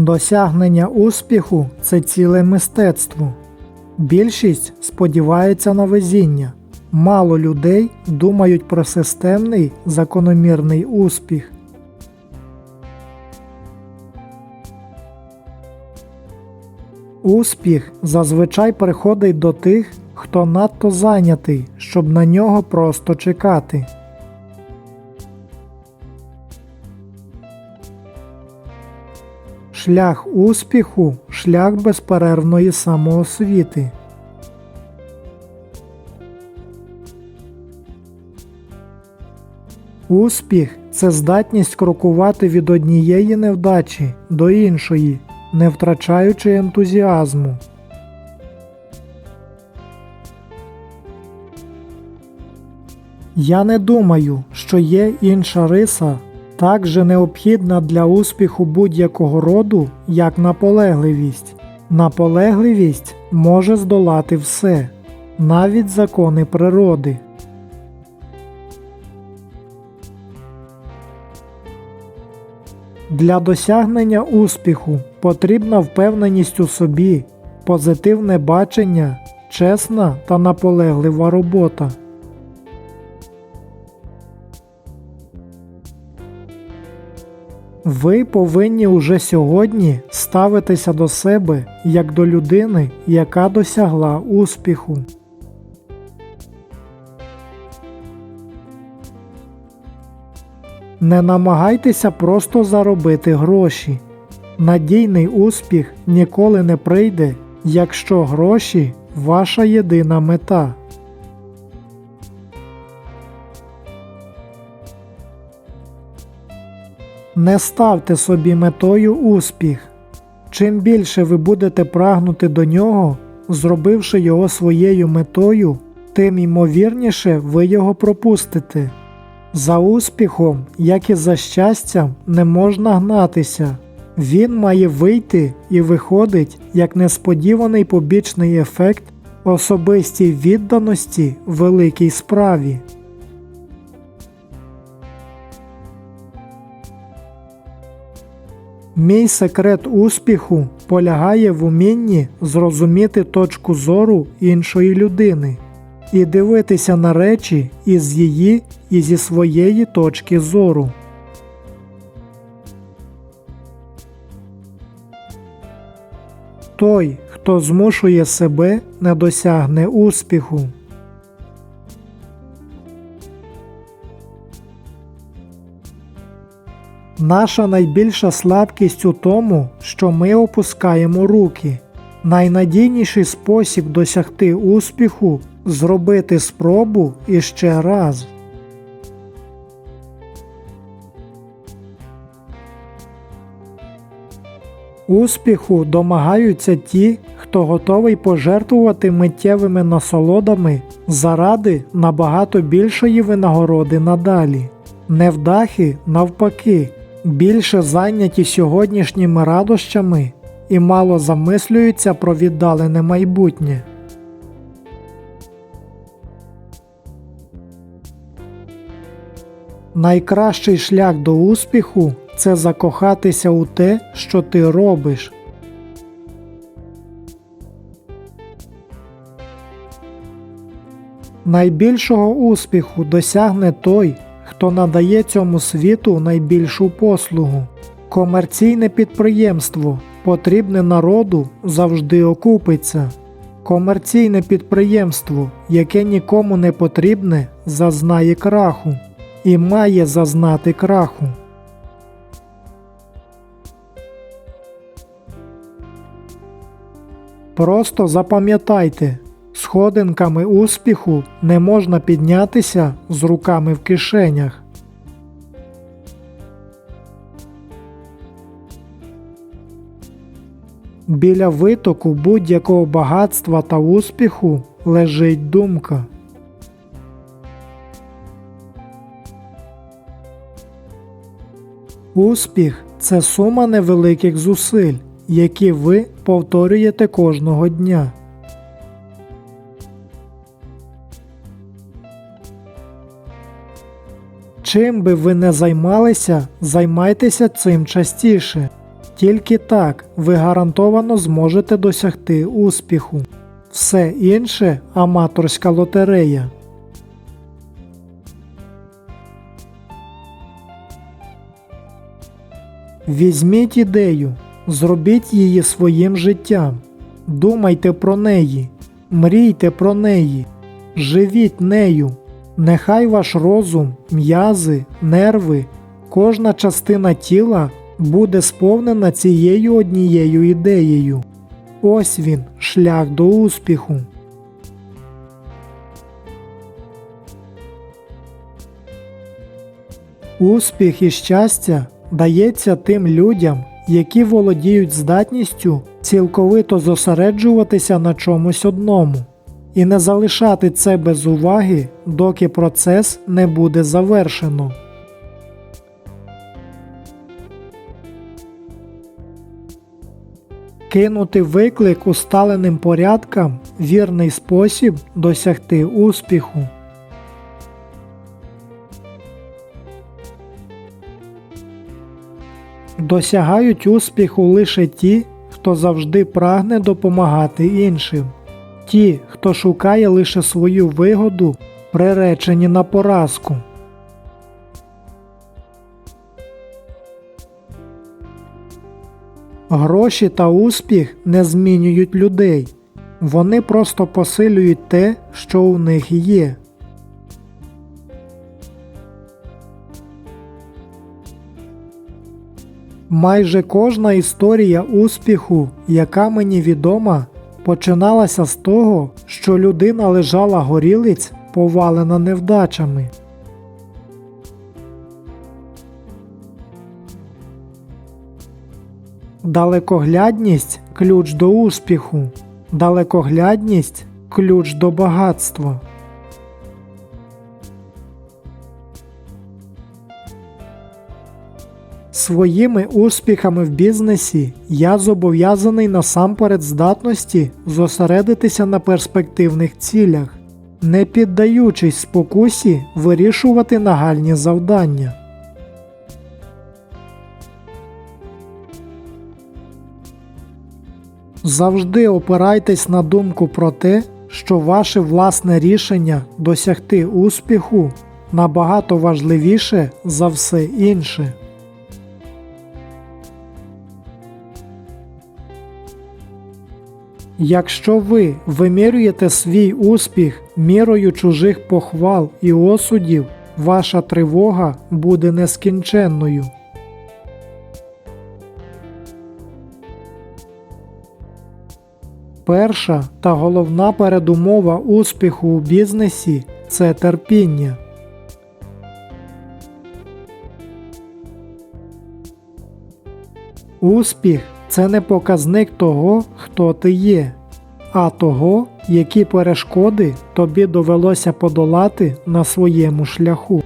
Досягнення успіху це ціле мистецтво. Більшість сподівається на везіння. Мало людей думають про системний закономірний успіх. Успіх зазвичай приходить до тих, хто надто зайнятий, щоб на нього просто чекати. Шлях успіху шлях безперервної самоосвіти. Успіх це здатність крокувати від однієї невдачі до іншої, не втрачаючи ентузіазму. Я не думаю, що є інша риса, так же необхідна для успіху будь-якого роду, як наполегливість. Наполегливість може здолати все, навіть закони природи. Для досягнення успіху потрібна впевненість у собі, позитивне бачення, чесна та наполеглива робота. Ви повинні уже сьогодні ставитися до себе як до людини, яка досягла успіху. Не намагайтеся просто заробити гроші. Надійний успіх ніколи не прийде, якщо гроші ваша єдина мета. Не ставте собі метою успіх. Чим більше ви будете прагнути до нього, зробивши його своєю метою, тим ймовірніше ви його пропустите. За успіхом, як і за щастям, не можна гнатися. Він має вийти і виходить як несподіваний побічний ефект особистій відданості великій справі. Мій секрет успіху полягає в умінні зрозуміти точку зору іншої людини і дивитися на речі із її і зі своєї точки зору. Той, хто змушує себе, не досягне успіху. Наша найбільша слабкість у тому, що ми опускаємо руки. Найнадійніший спосіб досягти успіху зробити спробу іще раз. Успіху домагаються ті, хто готовий пожертвувати миттєвими насолодами заради набагато більшої винагороди надалі. Невдахи, навпаки, більше зайняті сьогоднішніми радощами і мало замислюються про віддалене майбутнє. Найкращий шлях до успіху це закохатися у те, що ти робиш. Найбільшого успіху досягне той, хто надає цьому світу найбільшу послугу. Комерційне підприємство, потрібне народу, завжди окупиться. Комерційне підприємство, яке нікому не потрібне, зазнає краху і має зазнати краху. Просто запам'ятайте, сходинками успіху не можна піднятися з руками в кишенях. Біля витоку будь-якого багатства та успіху лежить думка. Успіх це сума невеликих зусиль, які ви повторюєте кожного дня. Чим би ви не займалися, займайтеся цим частіше. Тільки так ви гарантовано зможете досягти успіху. Все інше аматорська лотерея. Візьміть ідею, зробіть її своїм життям. Думайте про неї, мрійте про неї, живіть нею. Нехай ваш розум, м'язи, нерви, кожна частина тіла буде сповнена цією однією ідеєю. Ось він, шлях до успіху. Успіх і щастя дається тим людям, які володіють здатністю цілковито зосереджуватися на чомусь одному і не залишати це без уваги, доки процес не буде завершено. Кинути виклик усталеним порядкам вірний спосіб досягти успіху. Досягають успіху лише ті, хто завжди прагне допомагати іншим. Ті, хто шукає лише свою вигоду, приречені на поразку. Гроші та успіх не змінюють людей. Вони просто посилюють те, що у них є. Майже кожна історія успіху, яка мені відома, починалася з того, що людина лежала горілиць, повалена невдачами. Далекоглядність ключ до успіху. Далекоглядність ключ до багатства. Своїми успіхами в бізнесі я зобов'язаний насамперед здатності зосередитися на перспективних цілях, не піддаючись спокусі вирішувати нагальні завдання. Завжди опирайтесь на думку про те, що ваше власне рішення досягти успіху набагато важливіше за все інше. Якщо ви вимірюєте свій успіх мірою чужих похвал і осудів, ваша тривога буде нескінченною. Перша та головна передумова успіху у бізнесі це терпіння. Успіх це не показник того, хто ти є, а того, які перешкоди тобі довелося подолати на своєму шляху.